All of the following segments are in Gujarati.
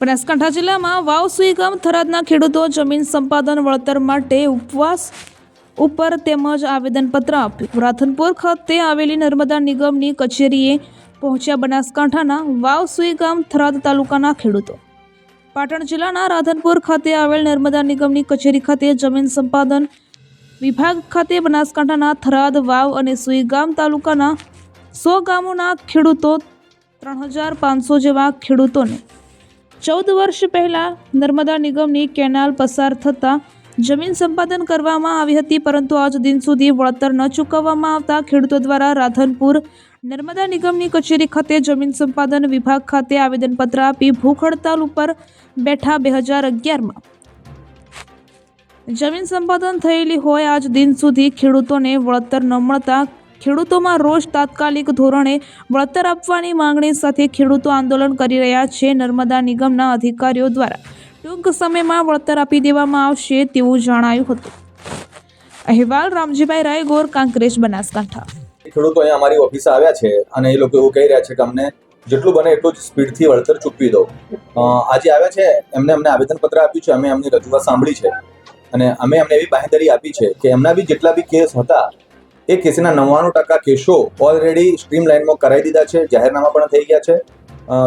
બનાસકાંઠા જિલ્લામાં વાવ સુઈગામ થરાદના ખેડૂતો જમીન સંપાદન વળતર માટે ઉપવાસ ઉપર તેમજ આવેદનપત્ર આપ્યું. રાધનપુર ખાતે આવેલી નર્મદા નિગમની કચેરીએ પહોંચ્યા બનાસકાંઠાના વાવ સુઈગામ થરાદ તાલુકાના ખેડૂતો. પાટણ જિલ્લાના રાધનપુર ખાતે આવેલ નર્મદા નિગમની કચેરી ખાતે જમીન સંપાદન વિભાગ ખાતે બનાસકાંઠાના થરાદ વાવ અને સુઈગામ તાલુકાના સો ગામોના ખેડૂતો ત્રણ હજાર પાંચસો જેવા ખેડૂતોને ચૌદ વર્ષ પહેલાં નર્મદા નિગમની કેનાલ પસાર થતાં જમીન સંપાદન કરવામાં આવી હતી, પરંતુ આજ દિન સુધી વળતર ન ચૂકવવામાં આવતા ખેડૂતો દ્વારા રાધનપુર નર્મદા નિગમની કચેરી ખાતે જમીન સંપાદન વિભાગ ખાતે આવેદનપત્ર આપી ભૂખ હડતાલ ઉપર બેઠા બે હજાર અગિયારમાં. જમીન સંપાદન થયેલી હોય આજ દિન સુધી ખેડૂતોને વળતર ન મળતા ખેડૂતોમાં રોષ તાત્કાલિક ધોરણે વળતર આપવાની માંગણી સાથે ખેડૂતો આંદોલન કરી રહ્યા છે નર્મદા નિગમના અધિકારીઓ દ્વારા. ટૂંક સમયમાં વળતર આપી દેવામાં આવશે તેવું જણાયું હતું. અહેવાલ રામજીભાઈ રાયગોર, કાંકરેજ, બનાસકાંઠા. ખેડૂતો અહીંયા અમારી ઓફિસે આવ્યા છે અને એ લોકો એવું કહી રહ્યા છે કે અમને જેટલું બને એટલું જ સ્પીડથી વળતર ચૂકવી દો. આજે આવ્યા છે, એમને અમને આવેદનપત્ર આપ્યું છે, અમે એમની રજૂઆત સાંભળી છે. અને અમે એમને એવી બાહેંધરી આપી છે કે એમના બી જેટલા બી કેસ હતા એ કેસના નવ્વાણું ટકા કેસો ઓલરેડી સ્ટ્રીમ લાઇનમાં કરાવી દીધા છે, જાહેરનામા પણ થઈ ગયા છે.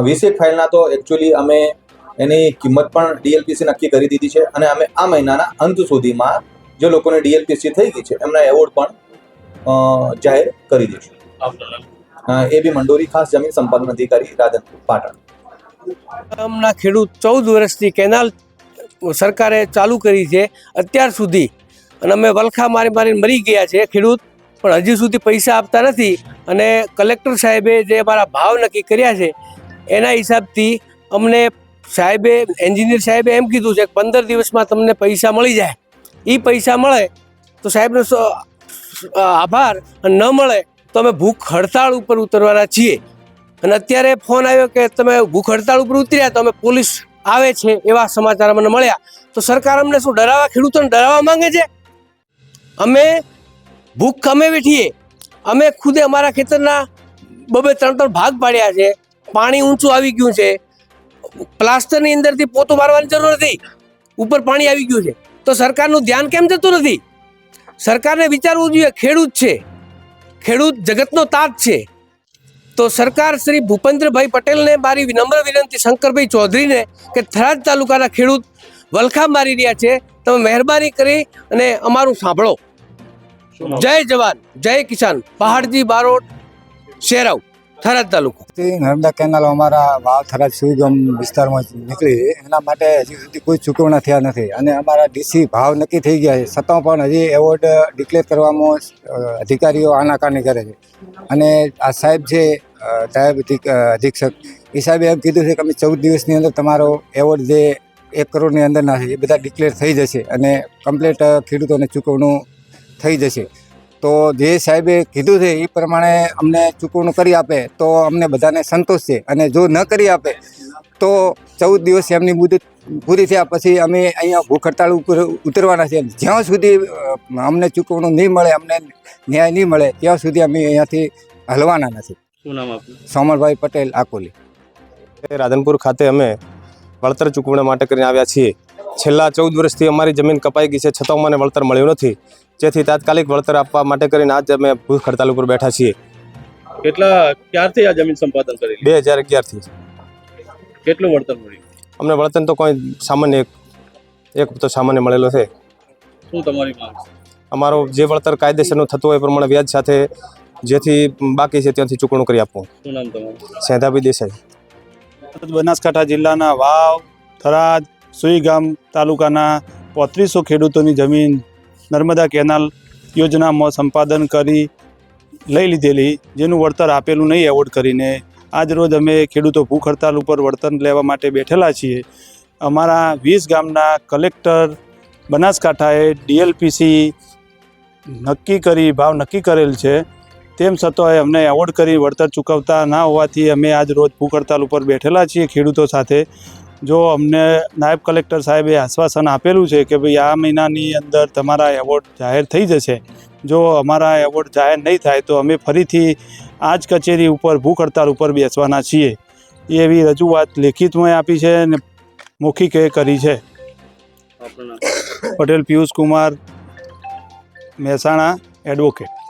વીસેક ફાઇલના તો એકચ્યુઅલી અમે એની કિંમત પણ ડીએલપીસી નક્કી કરી દીધી છે અને અમે આ મહિનાના અંત સુધીમાં જે લોકોને ડીએલપીસી થઈ ગઈ છે, એમના એવોર્ડ પણ જાહેર કરી દઈશું. એ બી મંડોરી ખાસ જમીન સંપાદન અધિકારી રાધનપુર પાટણ. ગામના ખેડૂત ચૌદ વર્ષથી કેનાલ સરકારે ચાલુ કરી છે. અત્યાર સુધી અને અમે વલખા મારી મારીને મરી ગયા છે ખેડૂત. પણ હજી સુધી પૈસા આપતા નથી અને કલેક્ટર સાહેબે જે અમારા ભાવ નક્કી કર્યા છે, એના હિસાબથી અમને સાહેબે, એન્જિનિયર સાહેબે એમ કીધું છે કે પંદર દિવસમાં તમને પૈસા મળી જાય. એ પૈસા મળે તો સાહેબનો આભાર ન મળે તો અમે ભૂખ હડતાળ ઉપર ઉતરવાના છીએ. અને અત્યારે ફોન આવ્યો કે તમે ભૂખ હડતાળ ઉપર ઉતર્યા તો અમે પોલીસ આવે છે એવા સમાચાર અમને મળ્યા. તો સરકાર અમને શું ડરાવવા, ખેડૂતોને ડરાવવા માંગે છે? અમે ભૂખ અમે વેઠીએ અમે ખુદે અમારા ખેતરના બબે ત્રણ ત્રણ ભાગ પાડ્યા છે. પાણી ઊંચું આવી ગયું છે. પ્લાસ્ટરની અંદરથી પોતું મારવાની જરૂર નથી. ઉપર પાણી આવી ગયું છે. તો સરકારનું ધ્યાન કેમ જતું નથી? સરકારને વિચારવું જોઈએ, ખેડૂત છે. ખેડૂત જગતનો તાત છે. તો સરકાર શ્રી ભૂપેન્દ્રભાઈ પટેલને મારી વિનમ્ર વિનંતી શંકરભાઈ ચૌધરીને કે થરાદ તાલુકાના ખેડૂત વલખા મારી રહ્યા છે. તમે મહેરબાની કરી અને અમારું સાંભળો. જય જવાન, જય કિસાન. પહાડજી બારોટ, શેરાવ, થરાદ તાલુકો. નર્મદા કેનાલ અમારા વાવ થરાદ સુઈગમ વિસ્તારમાં નીકળી એના માટે હજી સુધી કોઈ ચૂકવણા થયા નથી. અને અમારા ડીસી ભાવ નક્કી થઈ ગયા છે. છતાં પણ હજી એવોર્ડ ડિક્લેર કરવામાં અધિકારીઓ આનાકાની કરે છે. અને આ સાહેબ છે સાહેબ અધિક્ષક, એ સાહેબે એમ કીધું છે કે અમે ચૌદ દિવસની અંદર તમારો એવોર્ડ જે એક કરોડની અંદરના છે, એ બધા ડિક્લેર થઈ જશે. અને કમ્પ્લેટ ખેડૂતોને ચૂકવણું થઈ જશે. તો જે સાહેબે કીધું છે એ પ્રમાણે અમને ચૂકવણું કરી આપે તો અમને બધાને સંતોષ છે. અને જો ન કરી આપે તો ચૌદ દિવસ એમની મુદત પૂરી થયા પછી અમે અહીંયા ભૂખ હડતાળ ઉપર ઉતરવાના છે જ્યાં સુધી અમને ચૂકવણું નહીં મળે અમને ન્યાય નહીં મળે ત્યાં સુધી અમે અહીંયાથી હલવાના નથી. શું નામ આપનું? સોમરભાઈ પટેલ આકોલી. એ રાધનપુર ખાતે અમે વળતર ચૂકવણા માટે કરીને આવ્યા છીએ. છેલ્લા ચૌદ વર્ષથી અમારી જમીન કપાઈ ગઈ છે છતાં મને વળતર મળ્યું નથી. જેથી તાત્કાલિક વળતર આપવા માટે કરીને આજ અમે ભૂખ હડતાલ ઉપર બેઠા છીએ. કેટલા ક્યારથી આ જમીન સંપાદન કરી બે હજાર અગિયારથી. કેટલું વળતર મળ્યું? અમને વળતર તો કોઈ સામાન્ય એક એક તો સામાન્ય મળેલો છે. શું તમારી માંગ અમારો જે વળતર કાયદેસરનું થતું હોય પ્રમાણે વ્યાજ સાથે જેથી બાકી છે ત્યાંથી ચૂકવણું કરી આપવું. શું નામ તમારું? સેંધાભાઈ દેસાઈ. બનાસકાંઠા જિલ્લાના વાવ થરાદ સુઈગામ તાલુકાના પોત્રીસો ખેડૂતોની જમીન નર્મદા કેનાલ યોજનામાં સંપાદન કરી લઈ લીધેલી, જેનું વળતર આપેલું નહીં એવોર્ડ કરીને. આજ રોજ અમે ખેડૂતો ભૂખ હડતાલ ઉપર વળતર લેવા માટે બેઠેલા છીએ. અમારા વીસ ગામના કલેક્ટર બનાસકાંઠાએ ડીએલપીસી નક્કી કરી, ભાવ નક્કી કરેલ છે. તેમ છતાંય અમને એવોર્ડ કરી, વળતર ચૂકવતા ના હોવાથી અમે આજ રોજ ભૂખ હડતાલ ઉપર બેઠેલા છીએ ખેડૂતો સાથે. જો અમને નાયબ કલેક્ટર સાહેબે આશ્વાસન આપેલું છે કે ભાઈ આ મહિનાની અંદર તમારા એવોર્ડ જાહેર થઈ જશે જો અમારા એવોર્ડ જાહેર નહીં થાય તો અમે ફરીથી આ જ કચેરી ઉપર ભૂખ હડતાલ ઉપર બેસવાના છીએ. એવી રજૂઆત લેખિતમાં આપી છે અને મૌખિકે કરી છે. પટેલ પિયુષ કુમાર મહેસાણા એડવોકેટ.